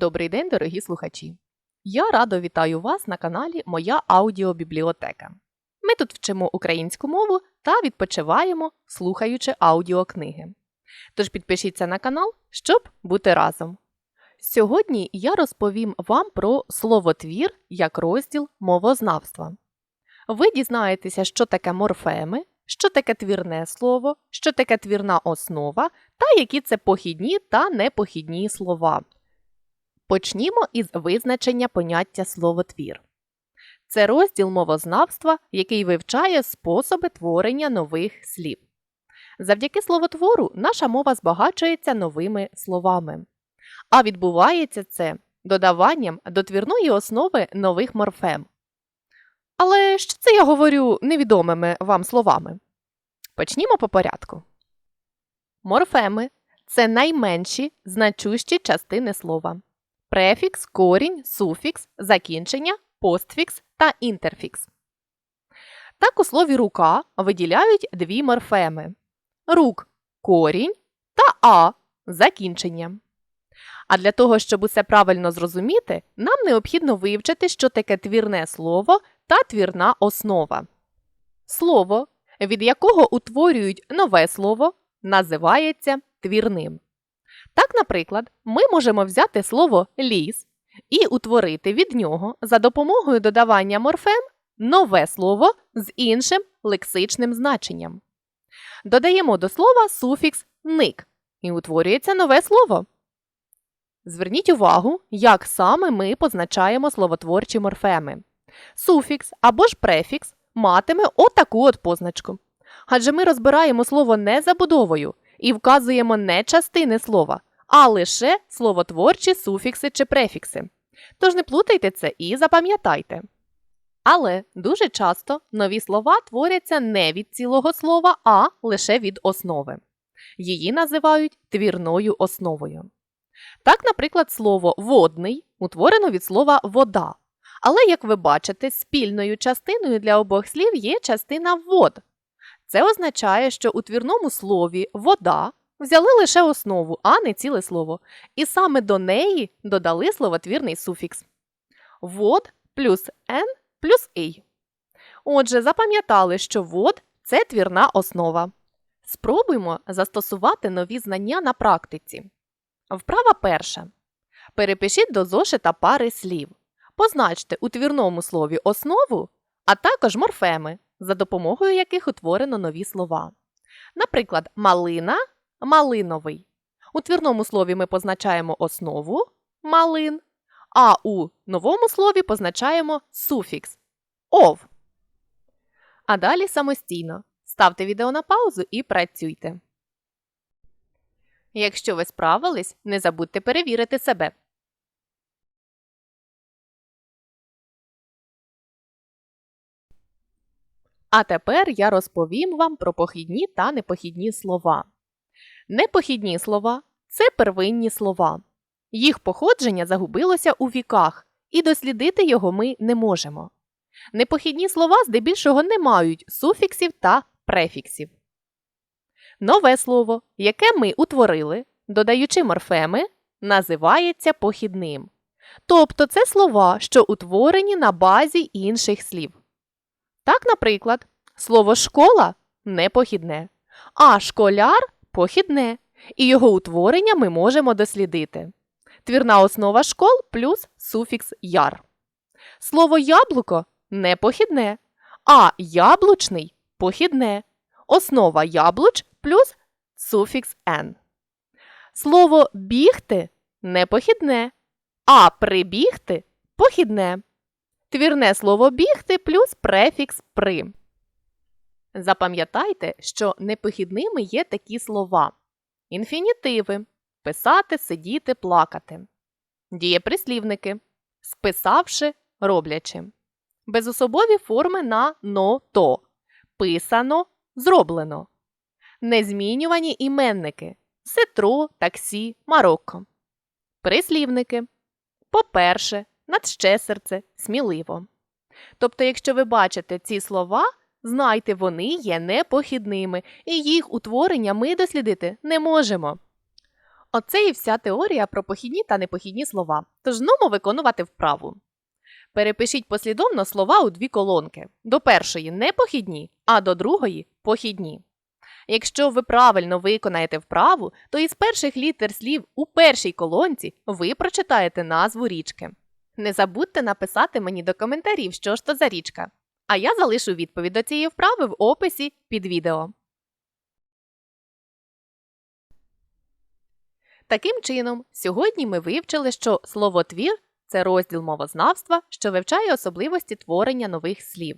Добрий день, дорогі слухачі! Я радо вітаю вас на каналі Моя аудіобібліотека. Ми тут вчимо українську мову та відпочиваємо, слухаючи аудіокниги. Тож підпишіться на канал, щоб бути разом. Сьогодні я розповім вам про словотвір як розділ мовознавства. Ви дізнаєтеся, що таке морфеми, що таке твірне слово, що таке твірна основа та які це похідні та непохідні слова. Почнімо із визначення поняття словотвір. Це розділ мовознавства, який вивчає способи творення нових слів. Завдяки словотвору наша мова збагачується новими словами. А відбувається це додаванням до твірної основи нових морфем. Але що це я говорю невідомими вам словами? Почнімо по порядку. Морфеми це найменші значущі частини слова префікс, корінь, суфікс, закінчення, постфікс та інтерфікс. Так у слові рука виділяють дві морфеми рук корінь та а закінчення. А для того, щоб усе правильно зрозуміти, нам необхідно вивчити, що таке твірне слово та твірна основа. Слово, від якого утворюють нове слово, називається твірним. Так, наприклад, ми можемо взяти слово ліс і утворити від нього за допомогою додавання морфем нове слово з іншим лексичним значенням. Додаємо до слова суфікс ник і утворюється нове слово. Зверніть увагу, як саме ми позначаємо словотворчі морфеми. Суфікс або ж префікс матиме отаку от позначку. Адже ми розбираємо слово не забудовою і вказуємо не частини слова, а лише словотворчі суфікси чи префікси. Тож не плутайте це і запам'ятайте. Але дуже часто нові слова творяться не від цілого слова, а лише від основи. Її називають твірною основою. Так, наприклад, слово водний утворено від слова вода. Але, як ви бачите, спільною частиною для обох слів є частина вод. Це означає, що у твірному слові вода взяли лише основу, а не ціле слово, і саме до неї додали словотвірний суфікс вод плюс «н» плюс «й». Отже, запам'ятали, що вод це твірна основа. Спробуймо застосувати нові знання на практиці. Вправа перша. Перепишіть до зошита пари слів. Позначте у твірному слові основу, а також морфеми, за допомогою яких утворено нові слова. Наприклад, малина малиновий. У твірному слові ми позначаємо основу малин, а у новому слові позначаємо суфікс ов. А далі самостійно ставте відео на паузу і працюйте. Якщо ви справились, не забудьте перевірити себе. А тепер я розповім вам про похідні та непохідні слова. Непохідні слова це первинні слова. Їх походження загубилося у віках, і дослідити його ми не можемо. Непохідні слова здебільшого не мають суфіксів та префіксів. Нове слово, яке ми утворили, додаючи морфеми, називається похідним. Тобто це слова, що утворені на базі інших слів. Так, наприклад, слово школа непохідне, а школяр похідне, і його утворення ми можемо дослідити. Твірна основа школ плюс суфікс яр. Слово яблуко непохідне, а яблучний похідне. Основа яблуч плюс суфікс «н». Слово бігти непохідне, а прибігти похідне. Твірне слово бігти плюс префікс при. Запам'ятайте, що непохідними є такі слова: інфінітиви писати, сидіти, плакати, дієприслівники списавши, роблячи, безособові форми на но то, писано, зроблено, незмінювані іменники ситро, таксі, марокко, прислівники по-перше, надще серце, сміливо. Тобто, якщо ви бачите ці слова, Знайте, вони є непохідними, і їх утворення ми дослідити не можемо. Оце і вся теорія про похідні та непохідні слова. Тож нумо виконувати вправу. Перепишіть послідовно слова у дві колонки. До першої непохідні, а до другої похідні. Якщо ви правильно виконаєте вправу, то із перших літер слів у першій колонці ви прочитаєте назву річки. Не забудьте написати мені до коментарів, що ж то за річка. А я залишу відповідь до цієї вправи в описі під відео. Таким чином, сьогодні ми вивчили, що словотвір це розділ мовознавства, що вивчає особливості творення нових слів.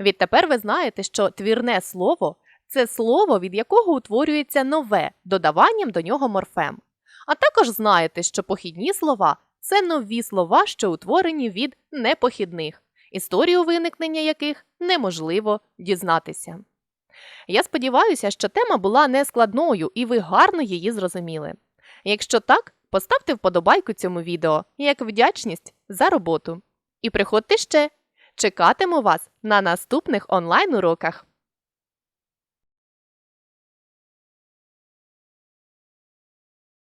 Відтепер ви знаєте, що твірне слово це слово, від якого утворюється нове додаванням до нього морфем. А також знаєте, що похідні слова це нові слова, що утворені від непохідних, історію виникнення яких неможливо дізнатися. Я сподіваюся, що тема була нескладною і ви гарно її зрозуміли. Якщо так, поставте вподобайку цьому відео як вдячність за роботу. І приходьте ще. Чекатиму вас на наступних онлайн уроках.